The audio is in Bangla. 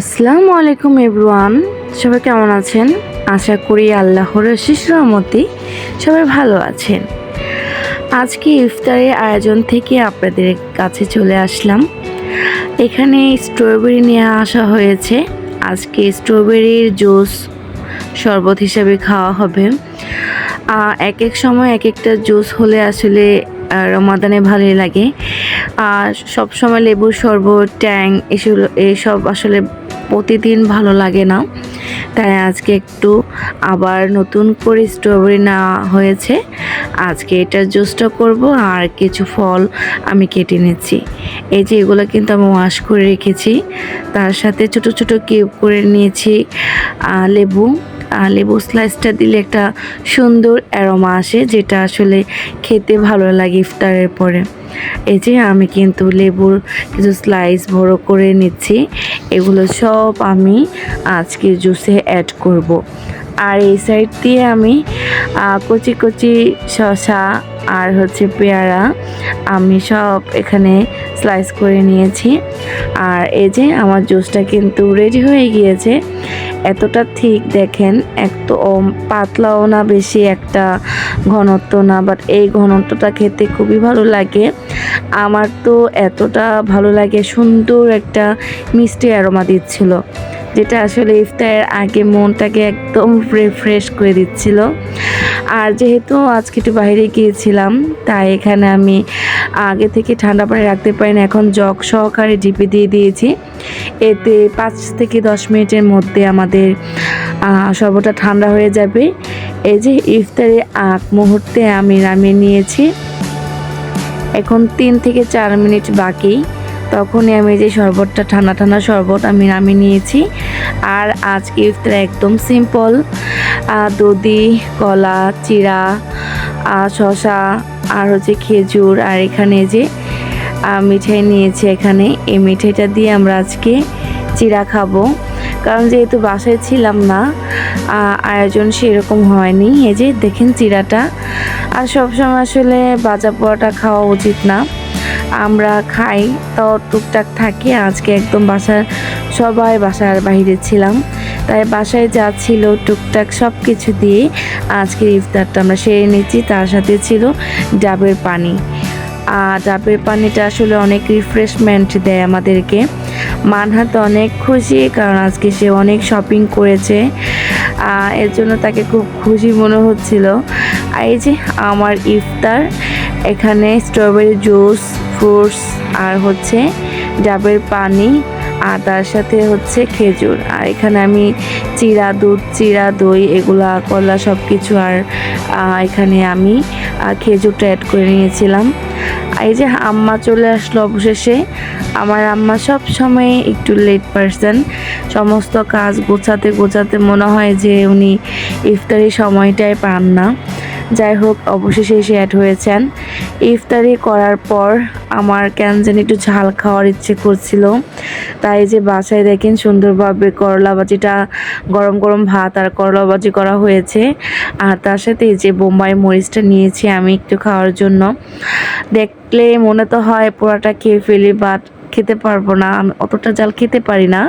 আসসালামু আলাইকুম এভরিওয়ান, সবাই কেমন আছেন? আশা করি আল্লাহর শেষ রহমতে সবাই ভালো আছেন। আজকে ইফতারের আয়োজন থেকে আপনাদের কাছে চলে আসলাম। এখানে স্ট্রবেরি নিয়ে আসা হয়েছে। আজকে স্ট্রবেরির জুস শরবত হিসাবে খাওয়া হবে। এক এক সময় এক একটা জুস হলে আসলে রমাদানে ভালোই লাগে। আর সব সময় লেবুর শরবত, ট্যাং, এসব এসব আসলে প্রতিদিন ভালো লাগে না। তাই আজকে একটু আবার নতুন করে স্ট্রবেরি নেওয়া হয়েছে। আজকে এটার জুসটা করব আর কিছু ফল আমি কেটে নিচ্ছি। এই যে এগুলো কিন্তু আমি ওয়াশ করে রেখেছি। তার সাথে ছোট ছোট কিউব করে নিয়েছি লেবু। লেবু স্লাইসটা দিলে একটা সুন্দর অ্যারোমা আসে, যেটা আসলে খেতে ভালো লাগে ইফতারের পরে। এই যে আমি কিন্তু লেবুর কিছু স্লাইস বড় করে নিচ্ছি। এগুলো সব আমি আজকে জুসে অ্যাড করব। আর এই সাইড দিয়ে আমি কচি কচি শসা আর হচ্ছে পেয়ারা আমি সব এখানে স্লাইস করে নিয়েছি। আর এই যে আমার জুসটা কিন্তু রেডি হয়ে গিয়েছে। এতটা ঠিক দেখেন এত পাতলাও না, বেশি একটা ঘনত্ব না বাট এই ঘনত্বটা খেতে খুবই ভালো লাগে। আমার তো এতটা ভালো লাগে, সুন্দর একটা মিষ্টি অ্যারোমা দিচ্ছিল, যেটা আসলে ইফতারের আগে মনটাকে একদম রিফ্রেশ করে দিচ্ছিল। আর যেহেতু আজকে একটু বাইরে গিয়েছিলাম, তাই এখানে আমি আগে থেকে ঠান্ডা পানি রাখতে পারি না এখন জগ সহকারে ডিপে দিয়ে দিয়েছি। এতে পাঁচ থেকে দশ মিনিটের মধ্যে আমাদের শরবতটা ঠান্ডা হয়ে যাবে। এই যে ইফতারে আগ মুহূর্তে আমি নামিয়ে নিয়েছি। এখন তিন থেকে চার মিনিট বাকি। তখনই আমি যে শরবতটা, ঠান্ডা ঠান্ডা শরবত আমি নামিয়ে নিয়েছি। আর আজকে ইফতার একদম সিম্পল দধি, কলা চিরা শসা, আর হচ্ছে খেজুর, আর এখানে যে মিঠাই নিয়েছি এখানে। এই মিঠাইটা দিয়ে আমরা আজকে চিরা খাব। কারণ যেহেতু বাসায় ছিলাম না আয়োজন সেরকম হয়নি। এই যে দেখেন চিরাটা আর সবসময় আসলে বাজা পোড়াটা খাওয়া উচিত না। আমরা খাই, তো টুকটাক থাকি। আজকে একদম বাসার সবাই বাসার বাইরে ছিলাম। তাই বাসায় যা ছিল টুকটাক সব কিছু দিয়ে আজকের ইফতারটা আমরা সেরে নিচ্ছি। তার সাথে ছিল ডাবের পানি। আর ডাবের পানিটা আসলে অনেক রিফ্রেশমেন্ট দেয় আমাদেরকে। মানহাত অনেক খুশি, কারণ আজকে সে অনেক শপিং করেছে। এর জন্য তাকে খুব খুশি মনে হচ্ছিল। আর এই যে আমার ইফতার, এখানে স্ট্রবেরি জুস ফ্রুটস আর হচ্ছে ডাবের পানি, আর তার সাথে হচ্ছে খেজুর। আর এখানে আমি চিরা দুধ, চিরা দই, এগুলা, কলা সব কিছু আর এখানে আমি খেজুরটা অ্যাড করে নিয়েছিলাম। এই যে আম্মা চলে আসলো অবশেষে। আমার আম্মা সব সময় একটু লেট পারসন সমস্ত কাজ গোছাতে গোছাতে মনে হয় যে উনি ইফতারি সময়টাই পান না। যাই হোক, অবশেষে এসে অ্যাড হয়েছেন। ইফতারি করার পর আমার কেন যেন একটু ঝাল খাওয়ার ইচ্ছে করছিল। তাই যে বাসায় দেখেন সুন্দরভাবে করলা বাজিটা গরম গরম ভাত আর করলা বাজি করা হয়েছে। আর তার সাথে যে বোম্বাই মরিচটা নিয়েছি আমি একটু খাওয়ার জন্য। দেখলে মনে তো হয় পোড়াটা খেয়ে ফেলি বাট খেতে পারব না। আমি অতটা জাল খেতে পারি না।